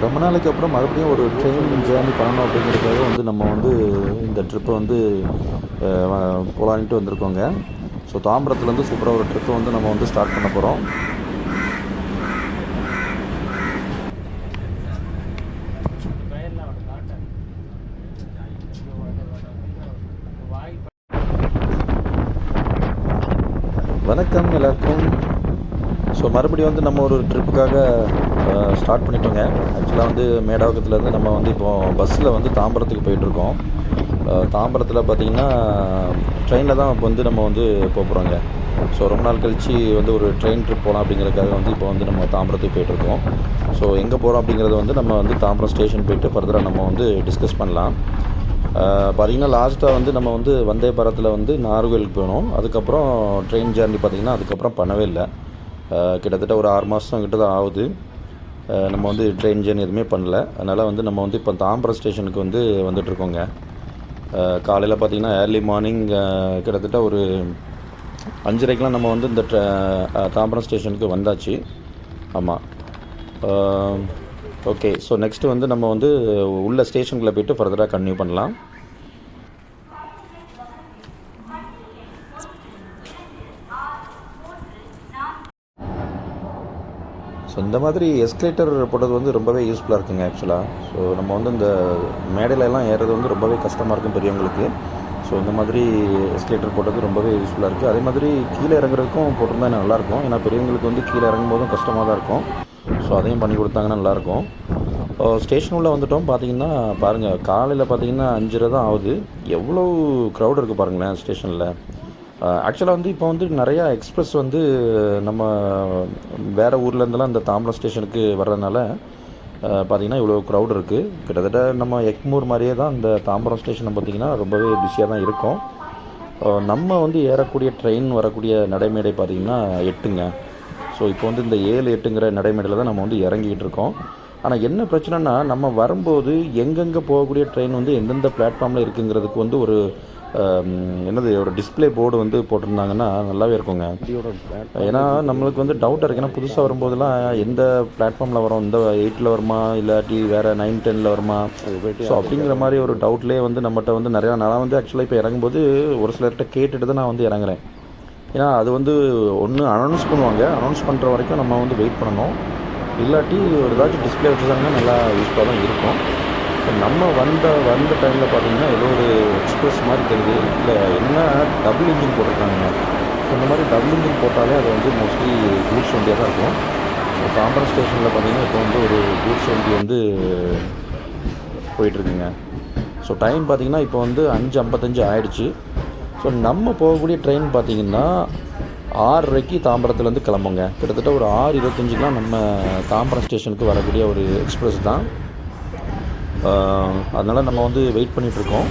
ரொம்ப நாளைக்கு அப்புறம் மறுபடியும் ஒரு ட்ரெயின் ஜேர்னி பண்ணணும் அப்படிங்கிறதுக்காக வந்து நம்ம வந்து இந்த ட்ரிப்பை வந்து போலான்ட்டு வந்திருக்கோங்க. ஸோ தாம்பரத்துலேருந்து சூப்பராக ஒரு ட்ரிப்பை வந்து நம்ம வந்து ஸ்டார்ட் பண்ண போகிறோம் வணக்கம் எல்லாருக்கும் ஸோ மறுபடியும் வந்து நம்ம ஒரு ட்ரிப்புக்காக ஸ்டார்ட் பண்ணிட்டோங்க. ஆக்சுவலாக வந்து மேடாவக்கத்துலேருந்து நம்ம வந்து இப்போது பஸ்ஸில் வந்து தாம்பரத்துக்கு போயிட்டுருக்கோம். தாம்பரத்தில் பார்த்தீங்கன்னா ட்ரெயினில் தான் இப்போ வந்து நம்ம வந்து போக போகிறோங்க ஸோ ரொம்ப நாள் கழித்து வந்து ஒரு ட்ரெயின் ட்ரிப் போகலாம் அப்படிங்கிறதுக்காக வந்து இப்போ வந்து நம்ம தாம்பரத்துக்கு போயிட்டுருக்கோம். ஸோ எங்கே போகிறோம் அப்படிங்கிறத வந்து நம்ம வந்து தாம்பரம் ஸ்டேஷன் போயிட்டு ஃபர்தராக நம்ம வந்து டிஸ்கஸ் பண்ணலாம். பார்த்திங்கன்னா லாஸ்ட்டாக வந்து நம்ம வந்து வந்தே பாரத்தில் வந்து நாகர்கோவிலுக்கு போனோம். அதுக்கப்புறம் ட்ரெயின் ஜேர்னி பார்த்திங்கன்னா அதுக்கப்புறம் பண்ணவே இல்லை. கிட்டத்தட்ட ஒரு ஆறு மாதம் கிட்ட தான் ஆகுது நம்ம வந்து ட்ரெயின் ஜேர்னி எதுவுமே பண்ணல. அதனால் வந்து நம்ம வந்து இப்போ தாம்பரம் ஸ்டேஷனுக்கு வந்து வந்துட்ருக்கோங்க காலையில் பார்த்திங்கன்னா ஏர்லி மார்னிங் கிட்டத்தட்ட ஒரு அஞ்சரைக்கெலாம் நம்ம வந்து இந்த ட்ர- தாம்பரம் ஸ்டேஷனுக்கு வந்தாச்சு. ஆமாம் ஓகே ஸோ நெக்ஸ்ட்டு வந்து நம்ம வந்து உள்ள ஸ்டேஷனுக்குள்ளே போயிட்டு ஃபர்தராக கன்டினியூ பண்ணலாம். ஸோ இந்த மாதிரி எஸ்கலேட்டர் போட்டது வந்து ரொம்பவே யூஸ்ஃபுல்லாக இருக்குங்க ஆக்சுவலாக ஸோ நம்ம வந்து இந்த மேடையிலலாம் ஏறுறது வந்து ரொம்பவே கஷ்டமாக இருக்கும் பெரியவங்களுக்கு. ஸோ இந்த மாதிரி எஸ்கலேட்டர் போட்டது ரொம்பவே யூஸ்ஃபுல்லாக இருக்குது அதே மாதிரி கீழே இறங்குறதுக்கும் போட்டிருந்தா நல்லாயிருக்கும் ஏன்னா பெரியவங்களுக்கு வந்து கீழே இறங்கும் போதும் கஷ்டமாக தான் இருக்கும். ஸோ அதையும் பண்ணி கொடுத்தாங்கன்னா நல்லாயிருக்கும் ஸ்டேஷன் உள்ளே வந்துட்டோம். பார்த்தீங்கன்னா பாருங்கள் காலையில் பார்த்தீங்கன்னா அஞ்சரை தான் ஆகுது. எவ்வளோ க்ரௌட் இருக்குது பாருங்களேன் ஸ்டேஷனில் ஆக்சுவலாக வந்து இப்போ வந்து நிறையா எக்ஸ்ப்ரெஸ் வந்து நம்ம வேறு ஊர்லேருந்துலாம் இந்த தாம்பரம் ஸ்டேஷனுக்கு வர்றதுனால பார்த்திங்கன்னா இவ்வளோ க்ரௌட் இருக்குது கிட்டத்தட்ட நம்ம எக்மூர் மாதிரியே தான் இந்த தாம்பரம் ஸ்டேஷனை பார்த்திங்கன்னா ரொம்பவே பிஸியாக தான் இருக்கும். நம்ம வந்து ஏறக்கூடிய ட்ரெயின் வரக்கூடிய நடைமேடை பார்த்திங்கன்னா எட்டுங்க. ஸோ இப்போ வந்து இந்த ஏழு எட்டுங்கிற நடைமேடையில் தான் நம்ம வந்து இறங்கிக்கிட்டு இருக்கோம். ஆனால் என்ன பிரச்சனைனா நம்ம வரும்போது எங்கெங்கே போகக்கூடிய ட்ரெயின் வந்து எந்தெந்த பிளாட்ஃபார்மில் இருக்குங்கிறதுக்கு வந்து ஒரு என்னது ஒரு டிஸ்ப்ளே போர்டு வந்து போட்டிருந்தாங்கன்னா நல்லாவே இருக்குங்க. ஏன்னா நம்மளுக்கு வந்து டவுட்டாக இருக்குது ஏன்னா புதுசாக வரும்போதெல்லாம் எந்த பிளாட்ஃபார்மில் வரும்? இந்த எயிட்டில் வருமா? இல்லாட்டி வேறு நைன் டெனில் வருமா? ஸோ அப்படிங்கிற மாதிரி ஒரு டவுட்லேயே வந்து நம்மகிட்ட வந்து நிறையா நான் வந்து ஆக்சுவலாக இப்போ இறங்கும்போது ஒரு சிலர்கிட்ட கேட்டுட்டு தான் நான் வந்து இறங்குறேன். ஏன்னா அது வந்து ஒன்று அனௌன்ஸ் பண்ணுவாங்க. அனௌன்ஸ் பண்ணுற வரைக்கும் நம்ம வந்து வெயிட் பண்ணணும். இல்லாட்டி ஒரு ஏதாச்சும் டிஸ்பிளே வச்சுருந்தாங்கன்னா நல்லா யூஸ்ஃபுல்லாக தான் இருக்கும். ஸோ நம்ம வந்த வந்த டைமில் பார்த்தீங்கன்னா ஏதோ ஒரு எக்ஸ்பிரஸ் மாதிரி தெரியுது. இல்லை என்ன டபுள் இன்ஜின் போட்டிருக்காங்க. ஸோ இந்த மாதிரி டபுள் இன்ஜின் போட்டாலே அது வந்து மோஸ்ட்லி கூட்ஸ் வண்டியாக தான் இருக்கும். ஸோ தாம்பரம் ஸ்டேஷனில் பார்த்தீங்கன்னா இப்போ வந்து ஒரு கூட்ஸ் வண்டி வந்து போயிட்டுருக்குங்க. ஸோ டைம் பார்த்தீங்கன்னா இப்போ வந்து அஞ்சு ஐம்பத்தஞ்சு ஆயிடுச்சு. ஸோ நம்ம போகக்கூடிய ட்ரெயின் பார்த்தீங்கன்னா ஆறரைக்கு தாம்பரத்துலேருந்து கிளம்புங்க. கிட்டத்தட்ட ஒரு ஆறு இருபத்தஞ்சுக்கெலாம் நம்ம தாம்பரம் ஸ்டேஷனுக்கு வரக்கூடிய ஒரு எக்ஸ்பிரஸ் தான். அதனால் நம்ம வந்து வெயிட் பண்ணிகிட்ருக்கோம்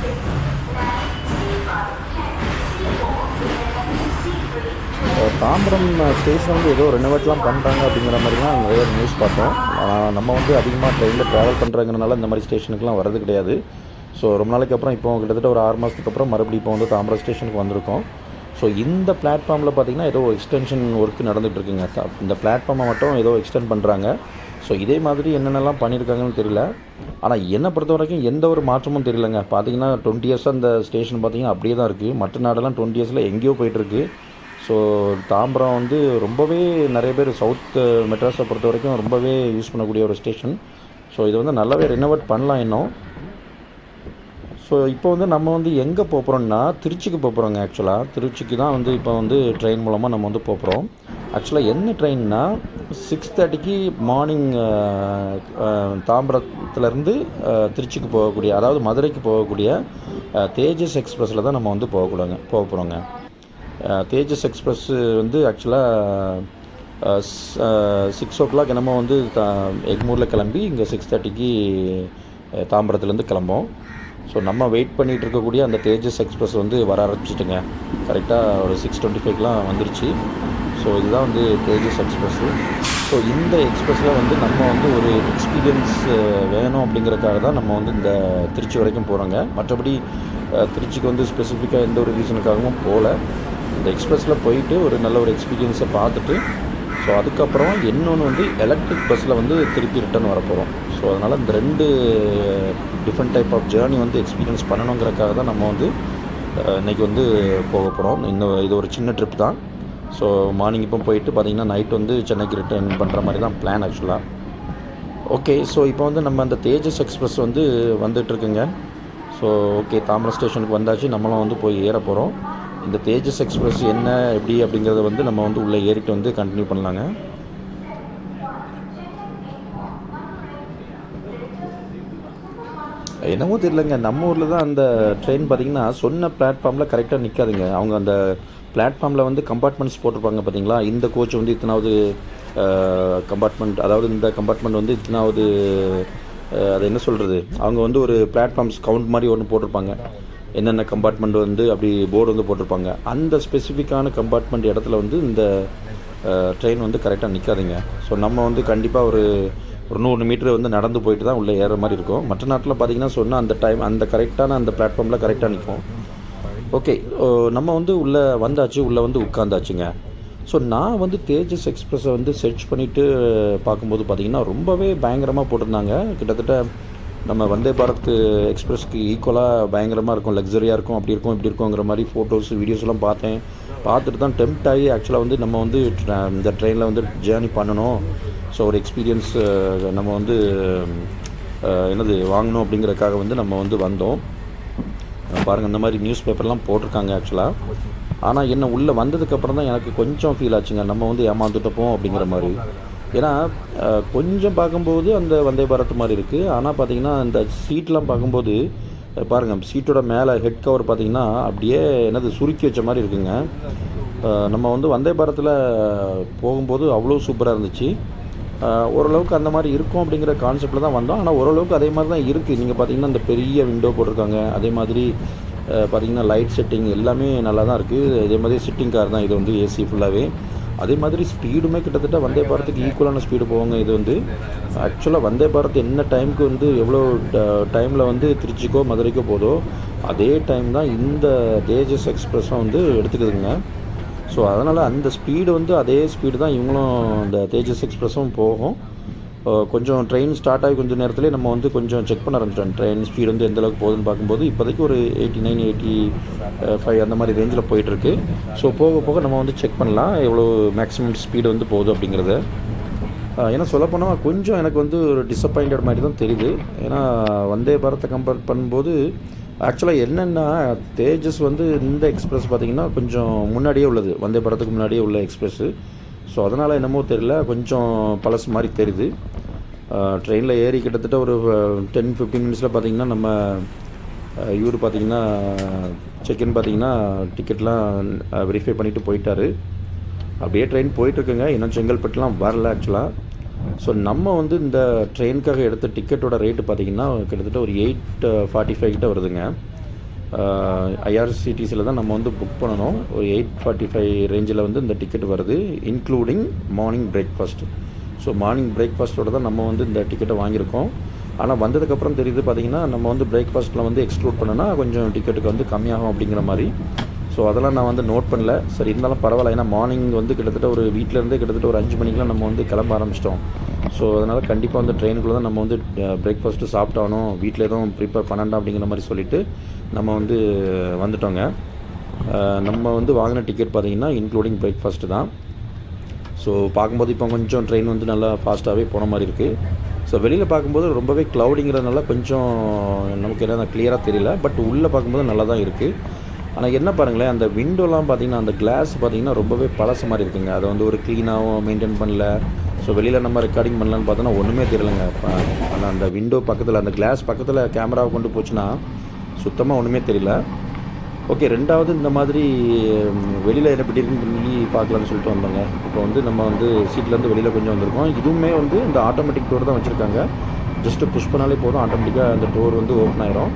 தாம்பரம் ஸ்டேஷன் வந்து ஏதோ ரெனோவேட்லாம் பண்ணுறாங்க அப்படிங்கிற மாதிரிலாம் நிறைய நியூஸ் பார்த்தோம். நம்ம வந்து அதிகமாக ட்ரெயினில் ட்ராவல் பண்ணுறாங்கனால இந்த மாதிரி ஸ்டேஷனுக்குலாம் வரது கிடையாது. ஸோ ரொம்ப நாளைக்கு அப்புறம் இப்போ கிட்டத்தட்ட ஒரு ஆறு மாதத்துக்கு அப்புறம் மறுபடியும் இப்போ வந்து தாம்பரம் ஸ்டேஷனுக்கு வந்திருக்கோம். ஸோ இந்த பிளாட்ஃபார்மில் பார்த்தீங்கன்னா ஏதோ எக்ஸ்டென்ஷன் ஒர்க் நடந்துகிட்ருக்குங்க இந்த பிளாட்ஃபார்மை மட்டும் ஏதோ எக்ஸ்டெண்ட் பண்ணுறாங்க ஸோ இதே மாதிரி என்னென்னலாம் பண்ணியிருக்காங்கன்னு தெரியல. ஆனால் என்னை பொறுத்த வரைக்கும் எந்த ஒரு மாற்றமும் தெரியலங்க. பார்த்தீங்கன்னா டுவெண்ட்டி இயர்ஸாக அந்த ஸ்டேஷன் பார்த்தீங்கன்னா அப்படியே தான் இருக்குது மற்ற நாடெல்லாம் டுவெண்ட்டி இயர்ஸில் எங்கேயோ போயிட்டுருக்கு ஸோ தாம்பரம் வந்து ரொம்பவே நிறைய பேர் சவுத் uh, மெட்ராஸை பொறுத்த வரைக்கும் ரொம்பவே யூஸ் பண்ணக்கூடிய ஒரு ஸ்டேஷன் ஸோ இது வந்து நல்லாவே ரெனோவேட் பண்ணலாம் இன்னும். ஸோ இப்போ வந்து நம்ம வந்து எங்கே போகிறோம்னா திருச்சிக்கு போகிறோங்க ஆக்சுவலாக திருச்சிக்கு தான் வந்து இப்போ வந்து ட்ரெயின் மூலமாக நம்ம வந்து போகிறோம் ஆக்சுவலாக என்ன ட்ரெயின்னா சிக்ஸ் தேர்ட்டிக்கு மார்னிங் தாம்பரத்துலேருந்து திருச்சிக்கு போகக்கூடிய அதாவது மதுரைக்கு போகக்கூடிய தேஜஸ் எக்ஸ்பிரஸில் தான் நம்ம வந்து போகக்கூடாங்க போக போகிறோங்க தேஜஸ் எக்ஸ்பிரஸ் வந்து ஆக்சுவலாக சிக்ஸ் ஓ கிளாக் என்னமோ வந்து த எக்மூரில் கிளம்பி இங்கே சிக்ஸ் தேர்ட்டிக்கு தாம்பரத்துலேருந்து கிளம்போம் ஸோ நம்ம வெயிட் பண்ணிகிட்டு இருக்கக்கூடிய அந்த தேஜஸ் எக்ஸ்பிரஸ் வந்து வர ஆரம்பிச்சிட்டுங்க. கரெக்டாக ஒரு சிக்ஸ் டுவெண்ட்டி ஃபைவ்லாம் வந்துருச்சு. ஸோ இதுதான் வந்து தேஜஸ் எக்ஸ்பிரஸ்ஸு ஸோ இந்த எக்ஸ்பிரஸில் வந்து நம்ம வந்து ஒரு எக்ஸ்பீரியன்ஸ் வேணும் அப்படிங்கிறக்காக தான் நம்ம வந்து இந்த திருச்சி வரைக்கும் போகிறோங்க மற்றபடி திருச்சிக்கு வந்து ஸ்பெசிஃபிக்காக எந்த ஒரு ரீசனுக்காகவும் போகல இந்த எக்ஸ்பிரஸில் போயிட்டு ஒரு நல்ல ஒரு எக்ஸ்பீரியன்ஸை பார்த்துட்டு ஸோ அதுக்கப்புறம் இன்னொன்று வந்து எலக்ட்ரிக் பஸ்ஸில் வந்து திருப்பி ரிட்டர்ன் வர போகிறோம் ஸோ அதனால் இந்த ரெண்டு டிஃப்ரெண்ட் டைப் ஆஃப் ஜேர்னி வந்து எக்ஸ்பீரியன்ஸ் பண்ணணுங்கிறக்காக தான் நம்ம வந்து இன்றைக்கி இன்னைக்கு வந்து போக போகிறோம் இன்னும் இது ஒரு சின்ன ட்ரிப் தான். ஸோ மார்னிங் இப்போ போயிட்டு பார்த்திங்கன்னா நைட் வந்து சென்னைக்கு ரிட்டர்ன் பண்ணுற மாதிரி தான் பிளான் ஆக்சுவலாக ஓகே ஸோ இப்போ வந்து நம்ம அந்த தேஜஸ் எக்ஸ்பிரஸ் வந்து வந்துட்டுருக்குங்க ஸோ ஓகே தாம்பரம் ஸ்டேஷனுக்கு வந்தாச்சு. நம்மளும் வந்து போய் ஏற போகிறோம் இந்த தேஜஸ் எக்ஸ்பிரஸ் என்ன எப்படி அப்படிங்கிறத வந்து நம்ம வந்து உள்ளே ஏறிட்டு வந்து கண்டினியூ பண்ணலாங்க. என்னமோ தெரியலங்க நம்ம ஊரில் தான் அந்த ட்ரெயின் பார்த்தீங்கன்னா சொன்ன பிளாட்ஃபார்மில் கரெக்டாக நிற்காதுங்க அவங்க அந்த பிளாட்ஃபார்மில் வந்து கம்பார்ட்மெண்ட்ஸ் போட்டிருப்பாங்க பார்த்தீங்களா இந்த கோச் வந்து இத்தனாவது கம்பார்ட்மெண்ட் அதாவது இந்த கம்பார்ட்மெண்ட் வந்து இத்தனாவது அது என்ன சொல்கிறது அவங்க வந்து ஒரு பிளாட்ஃபார்ம்ஸ் கவுண்ட் மாதிரி ஒன்று போட்டிருப்பாங்க. என்னென்ன கம்பார்ட்மெண்ட் வந்து அப்படி போர்டு வந்து போட்டிருப்பாங்க. அந்த ஸ்பெசிஃபிக்கான கம்பார்ட்மெண்ட் இடத்துல வந்து இந்த ட்ரெயின் வந்து கரெக்டாக நிற்காதுங்க ஸோ நம்ம வந்து கண்டிப்பாக ஒரு ஒரு நூறு மீட்டர் வந்து நடந்து போயிட்டு தான் உள்ளே ஏற மாதிரி இருக்கும். மற்ற நாட்டில் பார்த்தீங்கன்னா சொன்னால் அந்த டைம் அந்த கரெக்டான அந்த பிளாட்ஃபார்மில் கரெக்டாக நிற்கும் ஓகே நம்ம வந்து உள்ளே வந்தாச்சு உள்ளே வந்து உட்காந்தாச்சுங்க ஸோ நான் வந்து தேஜஸ் எக்ஸ்பிரஸை வந்து சர்ச் பண்ணிவிட்டு பார்க்கும்போது பார்த்தீங்கன்னா ரொம்பவே பயங்கரமாக போட்டிருந்தாங்க. கிட்டத்தட்ட நம்ம வந்தே பாரத் எக்ஸ்பிரஸ்க்கு ஈக்குவலாக பயங்கரமாக இருக்கும் லக்ஸரியாக இருக்கும் அப்படி இருக்கும் இப்படி இருக்குங்கிற மாதிரி ஃபோட்டோஸ் வீடியோஸ்லாம் பார்த்தேன். பார்த்துட்டு தான் டெம்ட் ஆகி ஆக்சுவலாக வந்து நம்ம வந்து இந்த ட்ரெயினில் வந்து ஜேர்னி பண்ணணும். ஸோ ஒரு எக்ஸ்பீரியன்ஸ் நம்ம வந்து என்னது வாங்கணும் அப்படிங்கிறக்காக வந்து நம்ம வந்து வந்தோம். பாருங்கள் இந்த மாதிரி நியூஸ் பேப்பர்லாம் போட்டிருக்காங்க ஆக்சுவலாக ஆனால் என்ன உள்ளே வந்ததுக்கப்புறம் தான் எனக்கு கொஞ்சம் ஃபீல் ஆச்சுங்க. நம்ம வந்து ஏமாந்துட்டப்போம் அப்படிங்கிற மாதிரி. ஏன்னா கொஞ்சம் பார்க்கும்போது அந்த வந்தே பாரத் மாதிரி இருக்குது ஆனால் பார்த்தீங்கன்னா இந்த சீட்லாம் பார்க்கும்போது பாருங்கள் சீட்டோட மேலே ஹெட் கவர் பார்த்தீங்கன்னா அப்படியே என்னது சுருக்கி வச்ச மாதிரி இருக்குங்க. நம்ம வந்து வந்தே பாரத்தில் போகும்போது அவ்வளோ சூப்பராக இருந்துச்சு. ஓரளவுக்கு அந்த மாதிரி இருக்கும் அப்படிங்கிற கான்செப்டில் தான் வந்தோம். ஆனால் ஓரளவுக்கு அதே மாதிரி தான் இருக்குது நீங்கள் பார்த்தீங்கன்னா இந்த பெரிய விண்டோ போட்டிருக்காங்க. அதே மாதிரி பார்த்தீங்கன்னா லைட் செட்டிங் எல்லாமே நல்லா தான் இருக்குது அதே மாதிரி சிட்டிங் கார் தான் இது வந்து ஏசி ஃபுல்லாகவே அதே மாதிரி ஸ்பீடுமே கிட்டத்தட்ட வந்தே பாரத்துக்கு ஈக்குவலான ஸ்பீடு போவாங்க இது வந்து. ஆக்சுவலாக வந்தே பாரத் என்ன டைமுக்கு வந்து எவ்வளோ டைமில் வந்து திருச்சிக்கோ மதுரைக்கோ போதோ அதே டைம் தான் இந்த தேஜஸ் எக்ஸ்பிரஸும் வந்து எடுத்துக்குதுங்க. ஸோ அதனால் அந்த ஸ்பீடு வந்து அதே ஸ்பீடு தான் இவங்களும் இந்த தேஜஸ் எக்ஸ்பிரஸும் போகும். கொஞ்சம் ட்ரெயின் ஸ்டார்ட் ஆகி கொஞ்சம் நேரத்துலேயே நம்ம வந்து கொஞ்சம் செக் பண்ண ஆரம்பிச்சிட்டோம். ட்ரெயின் ஸ்பீடு வந்து எந்தளவுக்கு போகுதுன்னு பார்க்கும்போது இப்போதைக்கு ஒரு எயிட்டி நைன் எயிட்டி ஃபைவ் அந்த மாதிரி ரேஞ்சில் போயிட்டுருக்கு. ஸோ போக போக நம்ம வந்து செக் பண்ணலாம் எவ்வளோ மேக்ஸிமம் ஸ்பீடு வந்து போகுது அப்படிங்கிறத. ஏன்னா சொல்லப்போனால் கொஞ்சம் எனக்கு வந்து ஒரு டிசப்பாயிண்டட் மாதிரி தான் தெரியுது. ஏன்னா வந்தே பாரத்தை கம்பேர் பண்ணும்போது ஆக்சுவலாக என்னென்னா தேஜஸ் வந்து இந்த எக்ஸ்பிரஸ் பார்த்திங்கன்னா கொஞ்சம் முன்னாடியே உள்ளது. வந்தே பாரத்துக்கு முன்னாடியே உள்ள எக்ஸ்பிரஸ்ஸு ஸோ அதனால் என்னமோ தெரியல. கொஞ்சம் பழசு மாதிரி தெரியுது. ட்ரெயினில் ஏறி கிட்டத்தட்ட ஒரு டென் ஃபிஃப்டீன் மினிட்ஸில் பார்த்திங்கன்னா நம்ம இவர் பார்த்திங்கன்னா செக்இன் பார்த்திங்கன்னா டிக்கெட்லாம் வெரிஃபை பண்ணிவிட்டு போயிட்டாரு. அப்படியே ட்ரெயின் போயிட்டுருக்குங்க. இன்னும் செங்கல்பட்டுலாம் வரல ஆக்சுவலாக ஸோ நம்ம வந்து இந்த ட்ரெயினுக்காக எடுத்த டிக்கெட்டோட ரேட்டு பார்த்தீங்கன்னா கிட்டத்தட்ட ஒரு எயிட் ஃபார்ட்டி ஃபைவ் கிட்ட வருதுங்க. ஐஆர்சிடிசியில் தான் நம்ம வந்து புக் பண்ணணும். ஒரு எயிட் ஃபார்ட்டி ஃபைவ் ரேஞ்சில் வந்து இந்த டிக்கெட் வருது including morning breakfast so morning பிரேக்ஃபாஸ்ட்டோட தான் நம்ம வந்து இந்த டிக்கெட்டை வாங்கியிருக்கோம். ஆனால் வந்ததுக்கப்புறம் தெரியுது பார்த்தீங்கன்னா நம்ம வந்து பிரேக்ஃபாஸ்ட்டில் வந்து எக்ஸ்க்ளூட் பண்ணனா கொஞ்சம் டிக்கெட்டுக்கு வந்து கம்மியாகும் அப்படிங்கிற மாதிரி. ஸோ அதெல்லாம் நான் வந்து நோட் பண்ணல. சரி இருந்தாலும் பரவாயில்ல. ஏன்னா மார்னிங் வந்து கிட்டத்தட்ட ஒரு வீட்டிலேருந்தே கிட்டத்தட்ட ஒரு அஞ்சு மணிக்கெலாம் நம்ம வந்து கிளம்ப ஆரம்பிச்சிட்டோம். ஸோ அதனால் கண்டிப்பாக வந்து ட்ரெயினுக்குள்ளே தான் நம்ம வந்து பிரேக்ஃபாஸ்ட்டு சாப்பிட்டானோ வீட்டில் எதுவும் ப்ரிப்பேர் பண்ணண்டா அப்படிங்கிற மாதிரி சொல்லிவிட்டு நம்ம வந்து வந்துட்டோங்க. நம்ம வந்து வாங்கின டிக்கெட் பார்த்தீங்கன்னா இன்க்ளூடிங் பிரேக்ஃபாஸ்ட்டு தான். ஸோ பார்க்கும்போது இப்போ கொஞ்சம் ட்ரெயின் வந்து நல்லா ஃபாஸ்ட்டாகவே போன மாதிரி இருக்குது ஸோ வெளியில் பார்க்கும்போது ரொம்பவே க்ளவுடிங்கிறதுனால கொஞ்சம் நமக்கு என்ன கிளியராக தெரியல. பட் உள்ளே பார்க்கும்போது நல்லா தான் இருக்குது ஆனால் என்ன பாருங்களேன் அந்த விண்டோலாம் பார்த்தீங்கன்னா அந்த கிளாஸ் பார்த்தீங்கன்னா ரொம்பவே பழசு மாதிரி இருக்குங்க. அதை வந்து ஒரு க்ளீனாகவும் மெயின்டைன் பண்ணல. ஸோ வெளியில் நம்ம ரெக்கார்டிங் பண்ணலான்னு பார்த்தோன்னா ஒன்றுமே தெரியலங்க. ஆனால் அந்த விண்டோ பக்கத்தில் அந்த கிளாஸ் பக்கத்தில் கேமராவை கொண்டு போச்சுன்னா சுத்தமாக ஒன்றுமே தெரியல. ஓகே ரெண்டாவது இந்த மாதிரி வெளியில் என்ன எப்படி இருக்குன்னு சொல்லி பார்க்கலான்னு சொல்லிட்டு வந்தோங்க. இப்போ வந்து நம்ம வந்து சீட்லேருந்து வெளியில் கொஞ்சம் வந்திருக்கோம். இதுவுமே வந்து இந்த ஆட்டோமேட்டிக் டோர் தான் வச்சுருக்காங்க. ஜஸ்ட்டு புஷ் பண்ணாலே போதும். ஆட்டோமேட்டிக்காக அந்த டோர் வந்து ஓப்பன் ஆயிரும்.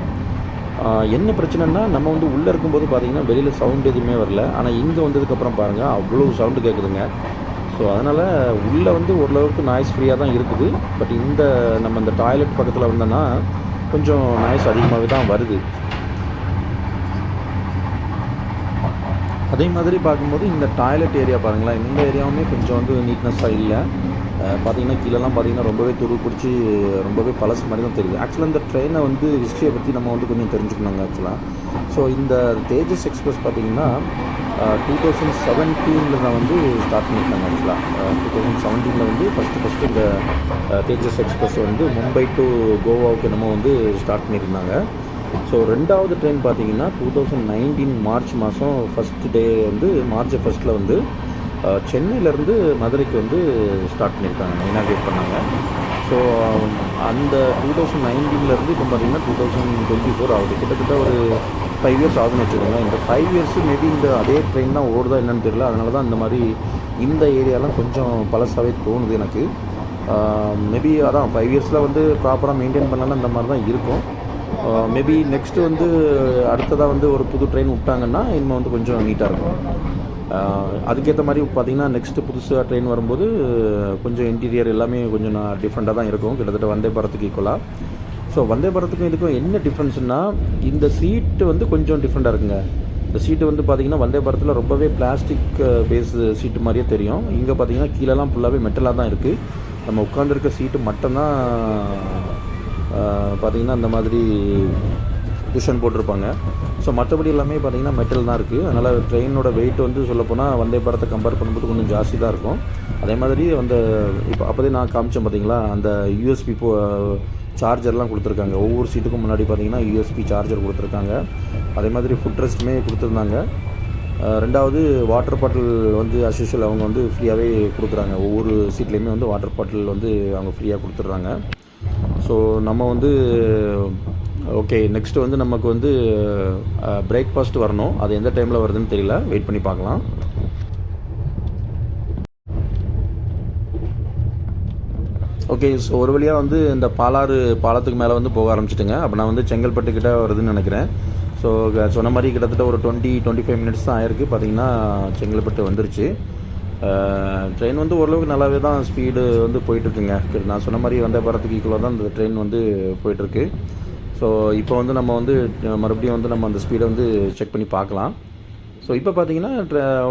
என்ன பிரச்சனைனா நம்ம வந்து உள்ளே இருக்கும்போது பார்த்தீங்கன்னா வெளியில் சவுண்டு எதுவுமே வரல. ஆனால் இங்கே வந்ததுக்கப்புறம் பாருங்கள் அவ்வளோ சவுண்டு கேட்குதுங்க ஸோ அதனால் உள்ளே வந்து ஓரளவுக்கு நாய்ஸ் ஃப்ரீயாக தான் இருக்குது. பட் இந்த நம்ம இந்த டாய்லெட் பக்கத்தில் வந்தோன்னா கொஞ்சம் நாய்ஸ் அதிகமாகவே தான் வருது. அதே மாதிரி பார்க்கும்போது இந்த டாய்லெட் ஏரியா பாருங்களேன் இந்த ஏரியாவுமே கொஞ்சம் வந்து நீட்னஸாக இல்லை. பார்த்தீங்கன்னா கீழெல்லாம் பார்த்தீங்கன்னா ரொம்பவே துரு பிடிச்சி ரொம்பவே பழசு மாதிரி தான் தெரியுது. ஆக்சுவலாக இந்த ட்ரெயினை வந்து ஹிஸ்ட்ரியை பற்றி நம்ம வந்து கொஞ்சம் தெரிஞ்சுக்கணுங்க ஆக்சுவலாக ஸோ இந்த தேஜஸ் எக்ஸ்பிரஸ் பார்த்தீங்கன்னா டூ தௌசண்ட் செவன்டீனில் தான் வந்து ஸ்டார்ட் பண்ணியிருக்காங்க ஆக்சுவலாக டூ தௌசண்ட் செவன்டீனில் வந்து ஃபஸ்ட்டு ஃபஸ்ட்டு இந்த தேஜஸ் எக்ஸ்பிரஸ் வந்து மும்பை டு கோவாவுக்கு என்னமோ வந்து ஸ்டார்ட் பண்ணியிருந்தாங்க. ஸோ ரெண்டாவது ட்ரெயின் பார்த்தீங்கன்னா டூ தௌசண்ட் நைன்டீன் மார்ச் மாதம் ஃபஸ்ட்டு டே வந்து மார்ச் ஃபஸ்ட்டில் வந்து சென்னையிலேருந்து மதுரைக்கு வந்து ஸ்டார்ட் பண்ணியிருக்காங்க இனாகிரேட் பண்ணாங்க. ஸோ அந்த டூ தௌசண்ட் நைன்டீன்லேருந்து இப்போ பார்த்தீங்கன்னா டூ தௌசண்ட் டுவெண்ட்டி ஃபோர் ஆகுது. கிட்டத்தட்ட ஒரு ஃபைவ் இயர்ஸ் ஆகுதுன்னு வச்சுக்கோங்க இந்த ஃபைவ் இயர்ஸ் மேபி இந்த அதே ட்ரெயின் தான் ஓடுதா என்னன்னு தெரியல. அதனால தான் இந்த மாதிரி இந்த ஏரியாலாம் கொஞ்சம் பழசாகவே தோணுது எனக்கு. மேபி அதான் ஃபைவ் இயர்ஸில் வந்து ப்ராப்பராக மெயின்டைன் பண்ணலாம் இந்த மாதிரி தான் இருக்கும். மேபி நெக்ஸ்ட்டு வந்து அடுத்ததாக வந்து ஒரு புது ட்ரெயின் விட்டாங்கன்னா இனிமேல் வந்து கொஞ்சம் நீட்டாக இருக்கும். அதுக்கேற்ற மாதிரி பார்த்தீங்கன்னா நெக்ஸ்ட்டு புதுசாக ட்ரெயின் வரும்போது கொஞ்சம் இன்டீரியர் எல்லாமே கொஞ்சம் நான் டிஃப்ரெண்ட்டாக தான் இருக்கும். கிட்டத்தட்ட வந்தே பாரத்துக்கு ஈக்குவலாக ஸோ வந்தே பாரத்துக்கும் இதுக்கும் என்ன டிஃப்ரென்ஸ்னால் இந்த சீட்டு வந்து கொஞ்சம் டிஃப்ரெண்ட்டாக இருக்குங்க. இந்த சீட்டு வந்து பார்த்தீங்கன்னா வந்தே பாரத்தில் ரொம்பவே பிளாஸ்டிக் பேஸ் சீட்டு மாதிரியே தெரியும். இங்கே பார்த்தீங்கன்னா கீழெல்லாம் ஃபுல்லாகவே மெட்டலாக தான் இருக்குது நம்ம உட்காந்துருக்க சீட்டு மட்டும்தான் பார்த்தீங்கன்னா இந்த மாதிரி குஷன் போட்டிருப்பாங்க. ஸோ மற்றபடி எல்லாமே பார்த்தீங்கன்னா மெட்டல் தான் இருக்குது அதனால் ட்ரெயினோட வெயிட் வந்து சொல்லப்போனால் வந்தே பாரத்தை கம்பேர் பண்ணும்போது கொஞ்சம் ஜாஸ்தி தான் இருக்கும். அதே மாதிரி அந்த இப்போ அப்போதே நான் காமிச்சேன் பார்த்தீங்களா அந்த யூஎஸ்பி போ சார்ஜர்லாம் கொடுத்துருக்காங்க. ஒவ்வொரு சீட்டுக்கும் முன்னாடி பார்த்தீங்கன்னா யூஎஸ்பி சார்ஜர் கொடுத்துருக்காங்க. அதே மாதிரி ஃபுட் ரெஸ்ட்டுமே கொடுத்துருந்தாங்க. ரெண்டாவது வாட்டர் பாட்டில் வந்து அஸ்யூஷுவல் அவங்க வந்து ஃப்ரீயாகவே கொடுக்குறாங்க. ஒவ்வொரு சீட்லேயுமே வந்து வாட்டர் பாட்டில் வந்து அவங்க ஃப்ரீயாக கொடுத்துட்றாங்க. ஸோ நம்ம வந்து ஓகே நெக்ஸ்ட் வந்து நமக்கு வந்து பிரேக்ஃபாஸ்ட் வரணும். அது எந்த டைமில் வருதுன்னு தெரியல. வெயிட் பண்ணி பார்க்கலாம். ஓகே ஸோ ஒரு வழியாக வந்து இந்த பாலாறு பாலத்துக்கு மேலே வந்து போக ஆரம்பிச்சிட்டுங்க. அப்போ நான் வந்து செங்கல்பட்டு கிட்ட வருதுன்னு நினைக்கிறேன். ஸோ சொன்ன மாதிரி கிட்டத்தட்ட ஒரு டுவெண்ட்டி டுவெண்ட்டி ஃபைவ் மினிட்ஸ் தான் ஆயிருக்கு. பார்த்தீங்கன்னா செங்கல்பட்டு வந்துருச்சு. ட்ரெயின் வந்து ஓரளவுக்கு நல்லாவே தான் ஸ்பீடு வந்து போயிட்டுருக்குங்க நான் சொன்ன மாதிரி வந்த படத்துக்கு ஈக்குவலாக தான் இந்த ட்ரெயின் வந்து போயிட்டுருக்கு ஸோ இப்போ வந்து நம்ம வந்து மறுபடியும் வந்து நம்ம அந்த ஸ்பீடை வந்து செக் பண்ணி பார்க்கலாம். ஸோ இப்போ பார்த்தீங்கன்னா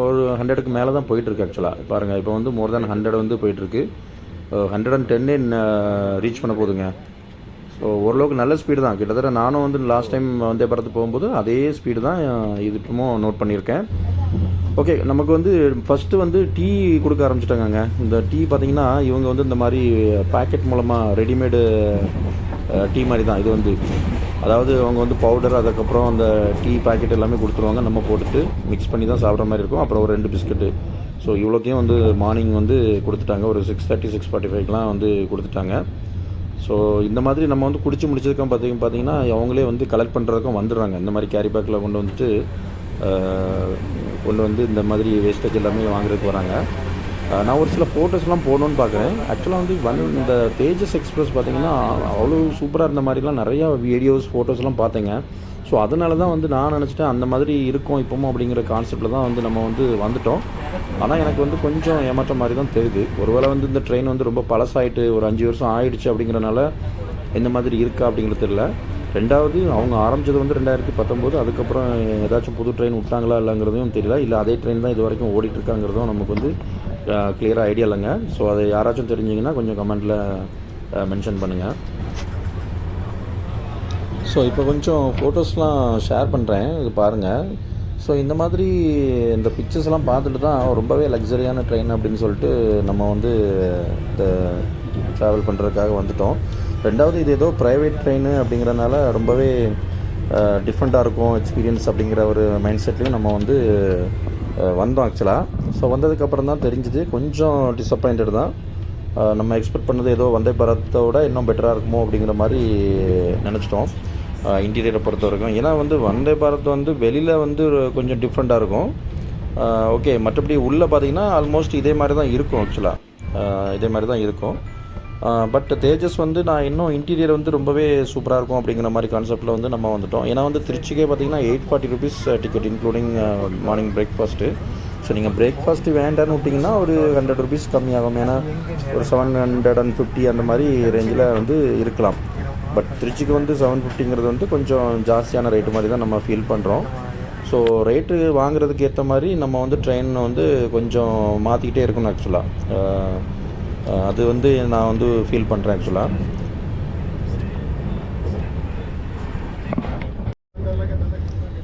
ஒரு ஹண்ட்ரடுக்கு மேலே தான் போயிட்டுருக்கு ஆக்சுவலாக பாருங்கள் இப்போ வந்து மோர் தேன் ஹண்ட்ரட் வந்து போயிட்டுருக்கு. ஹண்ட்ரட் அண்ட் டென்னே ரீச் பண்ண போகுதுங்க ஸோ ஓரளவுக்கு நல்ல ஸ்பீடு தான். கிட்டத்தட்ட நானும் வந்து லாஸ்ட் டைம் வந்தே படத்து போகும்போது அதே ஸ்பீடு தான் இது இப்போமோ நோட் பண்ணியிருக்கேன். ஓகே நமக்கு வந்து ஃபஸ்ட்டு வந்து டீ கொடுக்க ஆரம்பிச்சிட்டாங்க இந்த டீ பார்த்தீங்கன்னா இவங்க வந்து இந்த மாதிரி பேக்கெட் மூலமாக ரெடிமேடு டீ மாதிரி தான். இது வந்து அதாவது அவங்க வந்து பவுடர் அதுக்கப்புறம் அந்த டீ பாக்கெட் எல்லாமே கொடுத்துருவாங்க. நம்ம போட்டுட்டு மிக்ஸ் பண்ணி தான் சாப்பிட்ற மாதிரி இருக்கும். அப்புறம் ஒரு ரெண்டு பிஸ்கெட்டு ஸோ இவ்வளோத்தையும் வந்து மார்னிங் வந்து கொடுத்துட்டாங்க. ஒரு சிக்ஸ் தேர்ட்டி சிக்ஸ் ஃபார்ட்டி ஃபைவ்க்கெலாம் வந்து கொடுத்துட்டாங்க. ஸோ இந்த மாதிரி நம்ம வந்து குடிச்சு முடிச்சதுக்கும் பார்த்தீங்க பார்த்தீங்கன்னா அவங்களே வந்து கலெக்ட் பண்ணுறதுக்கும் வந்துடுறாங்க. இந்த மாதிரி கேரி பேக்கில் கொண்டு வந்துட்டு கொண்டு வந்து இந்த மாதிரி வேஸ்டேஜ் எல்லாமே வாங்குறதுக்கு வராங்க. நான் ஒரு சில ஃபோட்டோஸ்லாம் போடணும்னு பார்க்குறேன். ஆக்சுவலாக வந்து வன் இந்த தேஜஸ் எக்ஸ்பிரஸ் பார்த்தீங்கன்னா அவ்வளோ சூப்பராக இருந்த மாதிரிலாம் நிறையா வீடியோஸ் ஃபோட்டோஸ்லாம் பார்த்தேங்க. ஸோ அதனால தான் வந்து நான் நினச்சிட்டேன் அந்த மாதிரி இருக்கும் இப்போவும் அப்படிங்கிற கான்செப்டில் தான் வந்து நம்ம வந்து வந்துட்டோம். ஆனால் எனக்கு வந்து கொஞ்சம் ஏமாற்ற மாதிரி தான் தெரியுது. ஒருவேளை வந்து இந்த ட்ரெயின் வந்து ரொம்ப பழசாயிட்டு ஒரு அஞ்சு வருஷம் ஆயிடுச்சு அப்படிங்கிறனால எந்த மாதிரி இருக்கா அப்படிங்கிறது தெரியல. ரெண்டாவது அவங்க ஆரம்பிச்சது வந்து ரெண்டாயிரத்தி பத்தொம்போது அதுக்கப்புறம் ஏதாச்சும் புது ட்ரெயின் விட்டாங்களா இல்லைங்கிறதையும் தெரியல. இல்லை அதே ட்ரெயின் தான் இது வரைக்கும் ஓடிட்டுருக்காங்கிறதும் நமக்கு வந்து கிளியராக ஐடியா இல்லைங்க. ஸோ அதை யாராச்சும் தெரிஞ்சிங்கன்னா கொஞ்சம் கமெண்ட்டில் மென்ஷன் பண்ணுங்கள் ஸோ இப்போ கொஞ்சம் ஃபோட்டோஸ்லாம் ஷேர் பண்ணுறேன் இது பாருங்கள் ஸோ இந்த மாதிரி இந்த பிக்சர்ஸ்லாம் பார்த்துட்டு தான் ரொம்பவே லக்ஸரியான ட்ரெயின் அப்படின்னு சொல்லிட்டு நம்ம வந்து இந்த ட்ராவல் பண்ணுறதுக்காக வந்துட்டோம். ரெண்டாவது இது ஏதோ ப்ரைவேட் ட்ரெயின் அப்படிங்கிறனால ரொம்பவே டிஃப்ரெண்ட்டாக இருக்கும் எக்ஸ்பீரியன்ஸ் அப்படிங்கிற ஒரு மைண்ட் செட்லேயும் நம்ம வந்து வந்தோம் ஆக்சுவலாக ஸோ வந்ததுக்கப்புறம் தான் தெரிஞ்சுது. கொஞ்சம் டிசப்பாயிண்டட் தான். நம்ம எக்ஸ்பெக்ட் பண்ணது ஏதோ வந்தே பாரத்தோட இன்னும் பெட்டராக இருக்குமோ அப்படிங்கிற மாதிரி நினச்சிட்டோம். இன்டீரியரை பொறுத்த வரைக்கும். ஏன்னா வந்து வந்தே பாரத் வந்து வெளியில் வந்து கொஞ்சம் டிஃப்ரெண்ட்டாக இருக்கும். ஓகே மற்றபடி உள்ளே பார்த்தீங்கன்னா ஆல்மோஸ்ட் இதே மாதிரி தான் இருக்கும் ஆக்சுவலாக இதே மாதிரி தான் இருக்கும். பட் தேஜஸ் வந்து நான் இன்னும் இன்டீரியர் வந்து ரொம்பவே சூப்பராக இருக்கும் அப்படிங்கிற மாதிரி கான்செப்ட்டில் வந்து நம்ம வந்துட்டோம். ஏன்னா வந்து திருச்சிக்கே பார்த்தீங்கன்னா eight forty rupees ticket including morning breakfast so நீங்கள் பிரேக்ஃபாஸ்ட்டு வேண்டான்னு விட்டிங்கன்னா ஒரு ஹண்ட்ரட் ருபீஸ் கம்மியாகும். ஏன்னா ஒரு செவன் ஹண்ட்ரட் அண்ட் ஃபிஃப்டி அந்த மாதிரி ரேஞ்சில் வந்து இருக்கலாம். பட் திருச்சிக்கு வந்து செவன் ஃபிஃப்டிங்கிறது வந்து கொஞ்சம் ஜாஸ்தியான ரேட்டு மாதிரி தான் நம்ம ஃபீல் பண்ணுறோம் ஸோ ஸோ ரேட்டு வாங்குறதுக்கு ஏற்ற மாதிரி நம்ம வந்து ட்ரெயின் வந்து கொஞ்சம் மாற்றிக்கிட்டே இருக்கணும் ஆக்சுவலாக அது வந்து நான் வந்து ஃபீல் பண்ணுறேன் ஆக்சுவலாக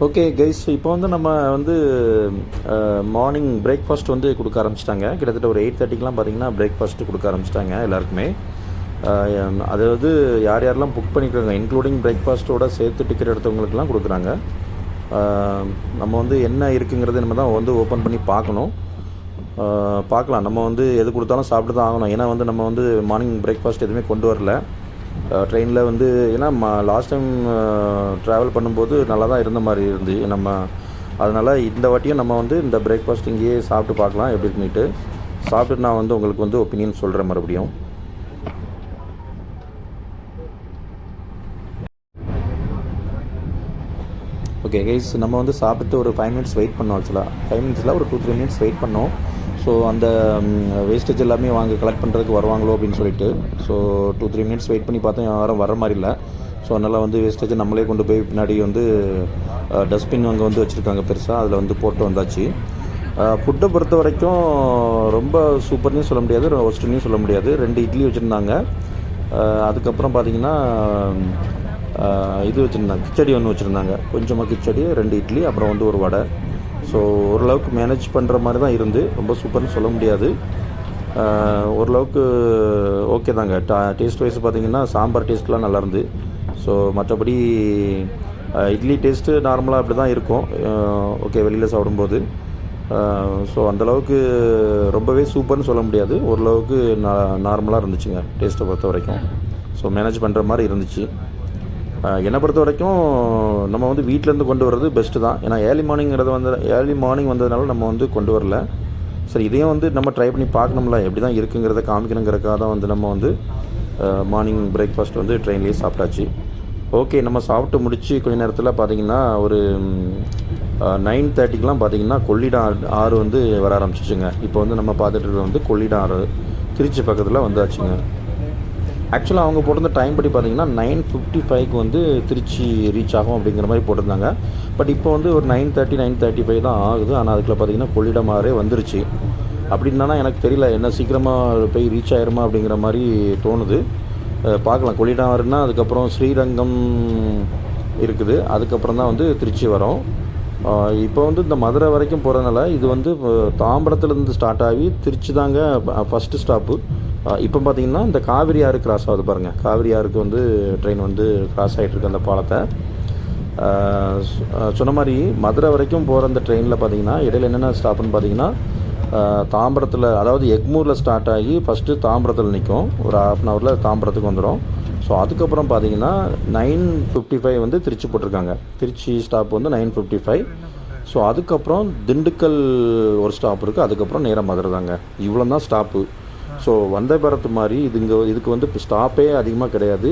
ஓகே கைஸ் இப்போ வந்து நம்ம வந்து மார்னிங் பிரேக்ஃபாஸ்ட் வந்து கொடுக்க ஆரம்பிச்சிட்டாங்க. கிட்டத்தட்ட ஒரு எயிட் தேர்ட்டிக்கெலாம் பார்த்தீங்கன்னா பிரேக்ஃபாஸ்ட்டு கொடுக்க ஆரம்பிச்சிட்டாங்க எல்லாருக்குமே. அதாவது யார் யாரெல்லாம் புக் பண்ணிக்கிறாங்க இன்க்ளூடிங் பிரேக்ஃபாஸ்ட்டோட சேர்த்து டிக்கெட் எடுத்தவங்களுக்குலாம் கொடுக்குறாங்க. நம்ம வந்து என்ன இருக்குங்கிறது நம்ம தான் வந்து ஓப்பன் பண்ணி பார்க்கணும். பார்க்கலாம். நம்ம வந்து எது கொடுத்தாலும் சாப்பிட்டு தான் ஆகணும். ஏன்னா வந்து நம்ம வந்து மார்னிங் பிரேக்ஃபாஸ்ட் எதுவுமே கொண்டு வரல. ட்ரெயினில் வந்து ஏன்னா லாஸ்ட் டைம் ட்ராவல் பண்ணும்போது நல்லா தான் இருந்த மாதிரி இருந்து நம்ம அதனால் இந்த வாட்டியும் நம்ம வந்து இந்த பிரேக்ஃபாஸ்ட் இங்கேயே சாப்பிட்டு பார்க்கலாம் எப்படி இருக்குன்னுட்டு. சாப்பிட்டு நான் வந்து உங்களுக்கு வந்து ஒப்பீனியன் சொல்கிறேன் மறுபடியும். ஓகே கைஸ் நம்ம வந்து சாப்பிட்டு ஒரு ஃபைவ் மினிட்ஸ் வெயிட் பண்ணோம் ஆக்சுவலாக ஃபைவ் மினிட்ஸில் ஒரு டூ த்ரீ மினிட்ஸ் வெயிட் பண்ணோம். ஸோ அந்த வேஸ்டேஜ் எல்லாமே வாங்க கலெக்ட் பண்ணுறதுக்கு வருவாங்களோ அப்படின்னு சொல்லிட்டு. So two three minutes wait பண்ணி பார்த்தோம் யாரும் வர மாதிரி இல்லை. ஸோ அதனால் வந்து வேஸ்டேஜ் நம்மளே கொண்டு போய் பின்னாடி வந்து டஸ்ட்பின் அங்கே வந்து வச்சுருக்காங்க பெருசாக அதில் வந்து போட்டு வந்தாச்சு. ஃபுட்டை பொறுத்த வரைக்கும் ரொம்ப சூப்பர்னு சொல்ல முடியாது. ஒஸ்ட்டுன்னு சொல்ல முடியாது. ரெண்டு இட்லி வச்சுருந்தாங்க. அதுக்கப்புறம் பார்த்தீங்கன்னா இது வச்சுருந்தாங்க. கிச்சடி ஒன்று வச்சுருந்தாங்க. கொஞ்சமாக கிச்சடி ரெண்டு இட்லி அப்புறம் வந்து ஒரு வடை. ஸோ ஓரளவுக்கு மேனேஜ் பண்ணுற மாதிரி தான் இருந்து. ரொம்ப சூப்பர்னு சொல்ல முடியாது. ஓரளவுக்கு ஓகே தாங்க. டா டேஸ்ட் வைஸ் பார்த்திங்கன்னா சாம்பார் டேஸ்ட்லாம் நல்லா இருந்து. ஸோ மற்றபடி இட்லி டேஸ்ட்டு நார்மலாக அப்படி தான் இருக்கும். ஓகே வெளியில் சாப்பிடும்போது. ஸோ அந்தளவுக்கு ரொம்பவே சூப்பர்னு சொல்ல முடியாது. ஓரளவுக்கு நார்மலாக இருந்துச்சுங்க டேஸ்ட்டை பொறுத்த வரைக்கும். ஸோ மேனேஜ் பண்ணுற மாதிரி இருந்துச்சு. என்னை பொறுத்த வரைக்கும் நம்ம வந்து வீட்டிலேருந்து கொண்டு வர்றது பெஸ்ட்டு தான். ஏன்னா ஏர்லி மார்னிங்கிறது வந்து ஏர்லி மார்னிங் வந்ததுனால நம்ம வந்து கொண்டு வரல. சரி இதையும் வந்து நம்ம ட்ரை பண்ணி பார்க்கணும்ல எப்படி தான் இருக்குங்கிறத காமிக்கணுங்கிறக்காக தான் வந்து நம்ம வந்து மார்னிங் பிரேக்ஃபாஸ்ட் வந்து ட்ரெயின்லேயே சாப்பிட்டாச்சு. ஓகே நம்ம சாப்பிட்டு முடித்து கொஞ்ச நேரத்தில் பார்த்தீங்கன்னா ஒரு நைன் தேர்ட்டிக்கெலாம் பார்த்தீங்கன்னா கொள்ளிடம் ஆறு- ஆறு வந்து வர ஆரம்பிச்சிச்சுங்க. இப்போ வந்து நம்ம பார்த்துட்டு இருக்கிறது வந்து கொள்ளிடம் ஆறு. திருச்சி பக்கத்தில் வந்தாச்சுங்க. ஆக்சுவலாக அவங்க போட்டிருந்த டைம் படி பார்த்தீங்கன்னா நைன் ஃபிஃப்டி ஃபைவ்க்கு வந்து திருச்சி ரீச் ஆகும் அப்படிங்கிற மாதிரி போட்டிருந்தாங்க. பட் இப்போ வந்து ஒரு nine thirty nine thirty five தான் ஆகுது. ஆனால் அதுக்குள்ள பார்த்தீங்கன்னா கொள்ளிடம் வந்துருச்சு. அப்படின்னா எனக்கு தெரியல. என்ன சீக்கிரமாக போய் ரீச் ஆயிருமா அப்படிங்கிற மாதிரி தோணுது. பார்க்கலாம். கொள்ளிடம் அதுக்கப்புறம் ஸ்ரீரங்கம் இருக்குது. அதுக்கப்புறம் தான் வந்து திருச்சி வரும். இப்போ வந்து இந்த மதுரை வரைக்கும் போகிறதுனால இது வந்து தாம்பரத்துலேருந்து ஸ்டார்ட் ஆகி திருச்சி தாங்க ஃபஸ்ட்டு ஸ்டாப்பு இப்போ பார்த்தீங்கன்னா இந்த காவிரி ஆறு கிராஸ் ஆகுது பாருங்கள் காவிரி ஆறுக்கு வந்து ட்ரெயின் வந்து கிராஸ் ஆகிட்டுருக்கு அந்த பாலத்தை. சொன்ன மாதிரி மதுரை வரைக்கும் போகிற அந்த ட்ரெயினில் பார்த்தீங்கன்னா இடையில என்னென்ன ஸ்டாப்னு பார்த்தீங்கன்னா தாம்பரத்தில் அதாவது எக்மூரில் ஸ்டார்ட் ஆகி ஃபஸ்ட்டு தாம்பரத்தில் நிற்கும் ஒரு ஹாஃப் அன் ஹவரில் தாம்பரத்துக்கு வந்துடும் ஸோ அதுக்கப்புறம் பார்த்தீங்கன்னா நைன் ஃபிஃப்டி ஃபைவ் வந்து திருச்சி போட்டிருக்காங்க. திருச்சி ஸ்டாப் வந்து நைன் ஃபிஃப்டி ஃபைவ் ஸோ அதுக்கப்புறம் திண்டுக்கல் ஒரு ஸ்டாப் இருக்குது அதுக்கப்புறம் நேராக மதுரை தாங்க இவ்வளோ தான் ஸ்டாப்பு ஸோ வந்தே பாரத் மாதிரி இதுங்க இதுக்கு வந்து இப்போ ஸ்டாப்பே அதிகமாக கிடையாது.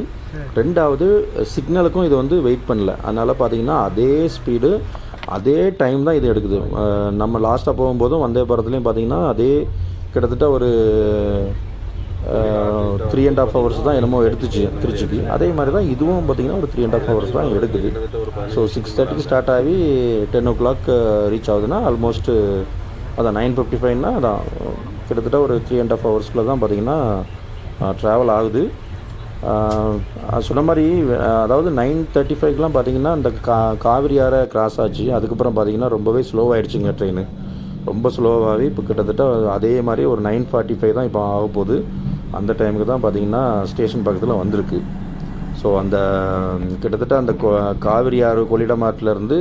ரெண்டாவது சிக்னலுக்கும் இது வந்து வெயிட் பண்ணல. அதனால் பார்த்தீங்கன்னா அதே ஸ்பீடு அதே டைம் தான் இது எடுக்குது. நம்ம லாஸ்ட்டாக போகும்போதும் வந்தே பாரத்லேயும் பார்த்தீங்கன்னா அதே கிட்டத்தட்ட ஒரு த்ரீ அண்ட் ஆஃப் ஹவர்ஸ் தான் என்னமோ எடுத்துச்சு திருச்சிக்கு. அதே மாதிரி தான் இதுவும் பார்த்தீங்கன்னா ஒரு த்ரீ அண்ட் ஆஃப் ஹவர்ஸ் தான் எடுக்குது. ஸோ சிக்ஸ் தேர்ட்டிக்கு ஸ்டார்ட் ஆகி டென் ஓ கிளாக் ரீச் ஆகுதுன்னா ஆல்மோஸ்ட் அதான் நைன் ஃபிஃப்டி ஃபைவ்னா அதான் கிட்டத்தட்ட ஒரு த்ரீ அண்ட் ஆஃப் ஹவர்ஸில் தான் பார்த்தீங்கன்னா ட்ராவல் ஆகுது. சொன்ன மாதிரி அதாவது நைன் தேர்ட்டி ஃபைவ்க்கெலாம் பார்த்தீங்கன்னா இந்த கா காவிரி ஆறை கிராஸ் ஆச்சு. அதுக்கப்புறம் பார்த்தீங்கன்னா ரொம்பவே ஸ்லோ ட்ரெயின் ரொம்ப ஸ்லோவாகவே இப்போ கிட்டத்தட்ட அதே மாதிரி ஒரு நைன் ஃபார்ட்டி ஃபைவ் தான் இப்போ ஆக போகுது. அந்த டைமுக்கு தான் பார்த்தீங்கன்னா ஸ்டேஷன் பக்கத்தில் வந்திருக்கு. ஸோ அந்த கிட்டத்தட்ட அந்த கொ- காவிரி ஆறு கொள்ளிடமாட்டிலேருந்து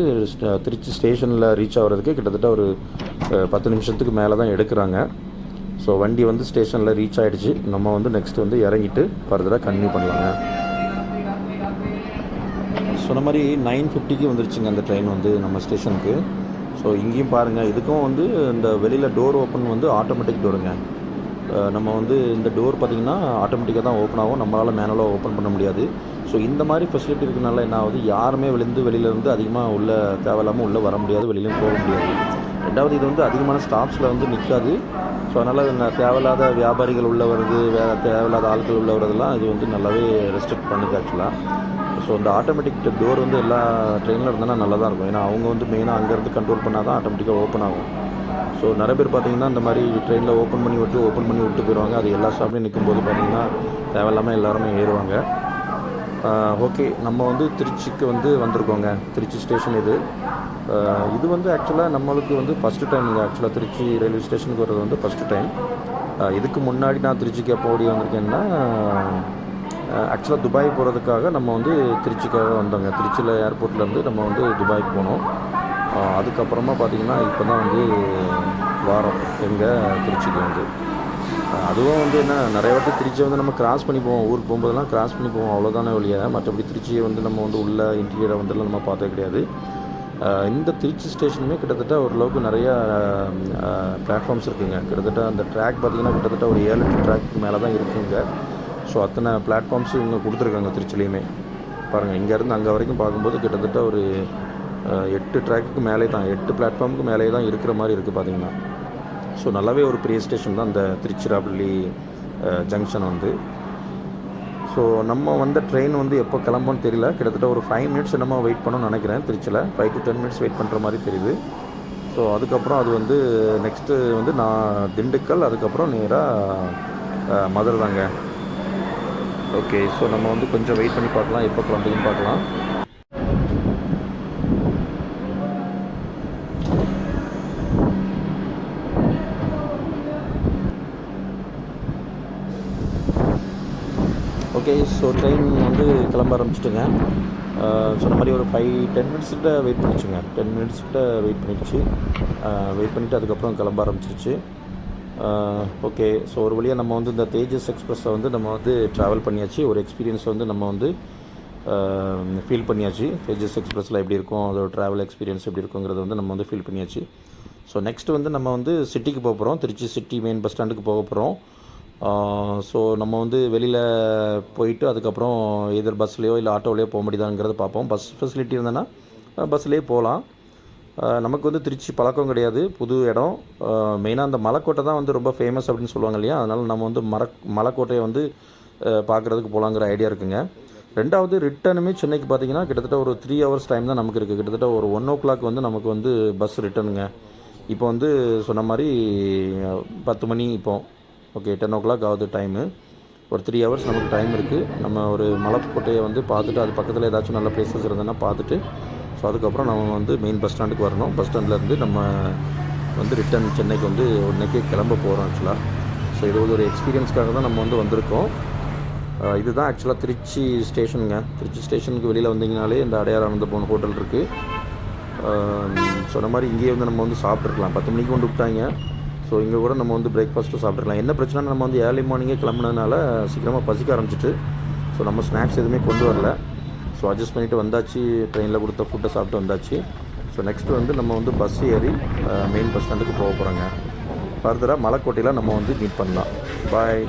திருச்சி ஸ்டேஷனில் ரீச் ஆகிறதுக்கு கிட்டத்தட்ட ஒரு பத்து நிமிஷத்துக்கு மேலே தான் எடுக்கிறாங்க. ஸோ வண்டி வந்து ஸ்டேஷனில் ரீச் ஆகிடுச்சு நம்ம வந்து நெக்ஸ்ட் வந்து இறங்கிட்டு ஃபர்தராக கன்டினியூ பண்ணலாங்க. சொன்ன மாதிரி நைன் ஃபிஃப்டிக்கு வந்துருச்சுங்க அந்த ட்ரெயின் வந்து நம்ம ஸ்டேஷனுக்கு ஸோ இங்கேயும் பாருங்கள் இதுக்கும் வந்து இந்த வெளியில் டோர் ஓப்பன் வந்து ஆட்டோமேட்டிக் டோருங்க நம்ம வந்து இந்த டோர் பார்த்திங்கன்னா ஆட்டோமேட்டிக்காக தான் ஓப்பன் ஆகும். நம்மளால் மேனுவலாக ஓப்பன் பண்ண முடியாது. ஸோ இந்த மாதிரி ஃபெசிலிட்டி இருக்கனால என்ன ஆகுது? யாருமே விழுந்து வெளியிலேருந்து அதிகமாக உள்ளே தேவையில்லாமல் உள்ளே வர முடியாது. வெளியிலும் போக முடியாது. ரெண்டாவது இது வந்து அதிகமான ஸ்டாப்ஸில் வந்து நிற்காது ஸோ அதனால் தேவையில்லாத வியாபாரிகள் உள்ள வருது வேறு தேவையில்லாத ஆட்கள் உள்ள வரதெல்லாம் இது வந்து நல்லாவே ரெஸ்ட்ரிக்ட் பண்ணுது ஆக்சுவலாக ஸோ இந்த ஆட்டோமேட்டிக் டோர் வந்து எல்லா ட்ரெயினில் இருந்தனா நல்லா தான் இருக்கும். ஏன்னா அவங்க வந்து மெயினாக அங்கேருந்து கண்ட்ரோல் பண்ணால் தான் ஆட்டோமேட்டிக்காக ஓப்பன் ஆகும். ஸோ நிறைய பேர் பார்த்தீங்கன்னா இந்த மாதிரி ட்ரெயினில் ஓப்பன் பண்ணி விட்டு ஓப்பன் பண்ணி விட்டு போயிடுவாங்க அது எல்லா ஸ்டாப்லையும் நிற்கும்போது பார்த்தீங்கன்னா தேவையில்லாமல் எல்லாருமே ஏறுவாங்க. ஓகே நம்ம வந்து திருச்சிக்கு வந்து வந்திருக்கோங்க. திருச்சி ஸ்டேஷன் இது. இது வந்து ஆக்சுவலாக நம்மளுக்கு வந்து ஃபஸ்ட்டு டைமுங்க ஆக்சுவலாக திருச்சி ரயில்வே ஸ்டேஷனுக்கு வர்றது வந்து ஃபஸ்ட்டு டைம் இதுக்கு முன்னாடி நான் திருச்சிக்கு எப்போ ஓடி வந்திருக்கேன்னா ஆக்சுவலாக துபாய் போகிறதுக்காக நம்ம வந்து திருச்சிக்காக வந்தோங்க. திருச்சியில் ஏர்போர்ட்லேருந்து நம்ம வந்து துபாய்க்கு போனோம். அதுக்கப்புறமா பார்த்திங்கன்னா இப்போ தான் வந்து வாரம் எங்கள் திருச்சிக்கு வந்து. அதுவும் வந்து என்ன நிறைய வாட்டி திருச்சியை வந்து நம்ம கிராஸ் பண்ணி போவோம். ஊருக்கு போகும்போதெல்லாம் கிராஸ் பண்ணி போவோம். அவ்வளோதானே வழியாக மற்றபடி திருச்சியை வந்து நம்ம வந்து உள்ள இன்டீரியரை வந்துலாம் நம்ம பார்த்தது கிடையாது. இந்த திருச்சி ஸ்டேஷனுமே கிட்டத்தட்ட ஓரளவுக்கு நிறையா பிளாட்ஃபார்ம்ஸ் இருக்குங்க. கிட்டத்தட்ட அந்த ட்ராக் பார்த்திங்கன்னா கிட்டத்தட்ட ஒரு ஏழு எட்டு ட்ராக்கு மேலே தான் இருக்குங்க. ஸோ அத்தனை பிளாட்ஃபார்ம்ஸ் இவங்க கொடுத்துருக்காங்க திருச்சிலையுமே. பாருங்கள் இங்கேருந்து அங்கே வரைக்கும் பார்க்கும்போது கிட்டத்தட்ட ஒரு எட்டு ட்ராக்குக்கு மேலே தான் எட்டு பிளாட்ஃபார்முக்கு மேலே தான் இருக்கிற மாதிரி இருக்குது பார்த்திங்கன்னா. ஸோ நல்லாவே ஒரு பெரிய ஸ்டேஷன் தான் அந்த திருச்சிராப்பள்ளி ஜங்ஷன் வந்து. ஸோ நம்ம வந்த ட்ரெயின் வந்து எப்போ கிளம்போன்னு தெரியல. கிட்டத்தட்ட ஒரு ஃபைவ் மினிட்ஸ் நம்ம வெயிட் பண்ணணும்னு நினைக்கிறேன். திருச்சியில் five to ten minutes wait பண்ணுற மாதிரி தெரியுது. ஸோ அதுக்கப்புறம் அது வந்து நெக்ஸ்ட்டு வந்து நான் திண்டுக்கல் அதுக்கப்புறம் நேராக மதுரை தாங்க ஓகே ஸோ நம்ம வந்து கொஞ்சம் வெயிட் பண்ணி பார்க்கலாம். எப்போ கிளம்புதுன்னு பார்க்கலாம் ஓகே ஸோ ட்ரெயின் வந்து கிளம்ப ஆரம்பிச்சிட்டுங்க. சொன்ன மாதிரி ஒரு ஃபைவ் டென் மினிட்ஸ் கிட்ட வெயிட் பண்ணிச்சுங்க. டென் மினிட்ஸ் கிட்ட வெயிட் பண்ணிடுச்சு வெயிட் பண்ணிவிட்டு அதுக்கப்புறம் கிளம்ப ஆரம்பிச்சிருச்சு. ஓகே ஸோ ஒரு வழியாக நம்ம வந்து இந்த தேஜஸ் எக்ஸ்ப்ரெஸ்ஸை வந்து நம்ம வந்து ட்ராவல் பண்ணியாச்சு. ஒரு எக்ஸ்பீரியன்ஸ் வந்து நம்ம வந்து ஃபீல் பண்ணியாச்சு. தேஜஸ் எக்ஸ்பிரஸில் எப்படி இருக்கும்? அதோட ட்ராவல் எக்ஸ்பீரியன்ஸ் எப்படி இருக்குங்கிறத வந்து நம்ம வந்து ஃபீல் பண்ணியாச்சு. ஸோ நெக்ஸ்ட் வந்து நம்ம வந்து சிட்டிக்கு போக போகிறோம் திருச்சி சிட்டி மெயின் பஸ் ஸ்டாண்டுக்கு போக போகிறோம் ஸோ நம்ம வந்து வெளியில் போயிட்டு அதுக்கப்புறம் எதிர் பஸ்லேயோ இல்லை ஆட்டோவிலையோ போக முடியுதாங்கிறத பார்ப்போம். பஸ் ஃபெசிலிட்டி இருந்ததுன்னா பஸ்லேயே போகலாம். நமக்கு வந்து திருச்சி பழக்கம் கிடையாது. புது இடம். மெயினாக அந்த மலைக்கோட்டை தான் வந்து ரொம்ப ஃபேமஸ் அப்படின்னு சொல்லுவாங்க இல்லையா? அதனால் நம்ம வந்து மர மலைக்கோட்டையை வந்து பார்க்குறதுக்கு போகலாங்கிற ஐடியா இருக்குங்க. ரெண்டாவது ரிட்டனுமே சென்னைக்கு பார்த்தீங்கன்னா கிட்டத்தட்ட ஒரு த்ரீ ஹவர்ஸ் டைம் தான் நமக்கு இருக்குது கிட்டத்தட்ட ஒரு ஒன் ஓ கிளாக் வந்து நமக்கு வந்து பஸ் ரிட்டனுங்க இப்போ வந்து சொன்ன மாதிரி பத்து மணி இப்போ ஓகே டென் ஓ கிளாக் ஆகுது டைமு ஒரு த்ரீ ஹவர்ஸ் நமக்கு டைம் இருக்குது நம்ம ஒரு மலைக்கோட்டையை வந்து பார்த்துட்டு அது பக்கத்தில் ஏதாச்சும் நல்ல பிளேசஸ் இருந்ததுன்னா பார்த்துட்டு ஸோ அதுக்கப்புறம் நம்ம வந்து மெயின் பஸ் ஸ்டாண்டுக்கு வரணும். பஸ் ஸ்டாண்ட்லேருந்து நம்ம வந்து ரிட்டன் சென்னைக்கு வந்து உடனேக்கே கிளம்ப போகிறோம் ஆக்சுவலாக ஸோ இது ஒரு எக்ஸ்பீரியன்ஸ்க்காக தான் நம்ம வந்து வந்திருக்கோம். Uh, இதுதான் ஆக்சுவலாக திருச்சி ஸ்டேஷனுங்க திருச்சி ஸ்டேஷனுக்கு வெளியில் வந்தீங்கனாலே இந்த அடையாரானந்த போன ஹோட்டல் இருக்குது um, சொன்ன மாதிரி இங்கேயே வந்து நம்ம வந்து சாப்பிட்ருக்கலாம் பத்து மணிக்கு கொண்டு விட்டாங்க. ஸோ இங்கே கூட நம்ம வந்து பிரேக்ஃபாஸ்ட்டும் சாப்பிட்ருக்கலாம் என்ன பிரச்சனைனா நம்ம வந்து ஏர்லி மார்னிங்கே கிளம்புனதுனால சீக்கிரமாக பசிக்க ஆரம்பிச்சிட்டு ஸோ நம்ம ஸ்நாக்ஸ் எதுவுமே கொண்டு வரல. ஸோ அட்ஜஸ்ட் பண்ணிவிட்டு வந்தாச்சு ட்ரெயினில் கொடுத்த ஃபுட்டை சாப்பிட்டு வந்தாச்சு. ஸோ நெக்ஸ்ட் வந்து நம்ம வந்து பஸ் ஏறி மெயின் பஸ் ஸ்டாண்டுக்கு போக போகிறோங்க ஃபர்தராக மலைக்கோட்டையில் நம்ம வந்து மீட் பண்ணலாம். பாய்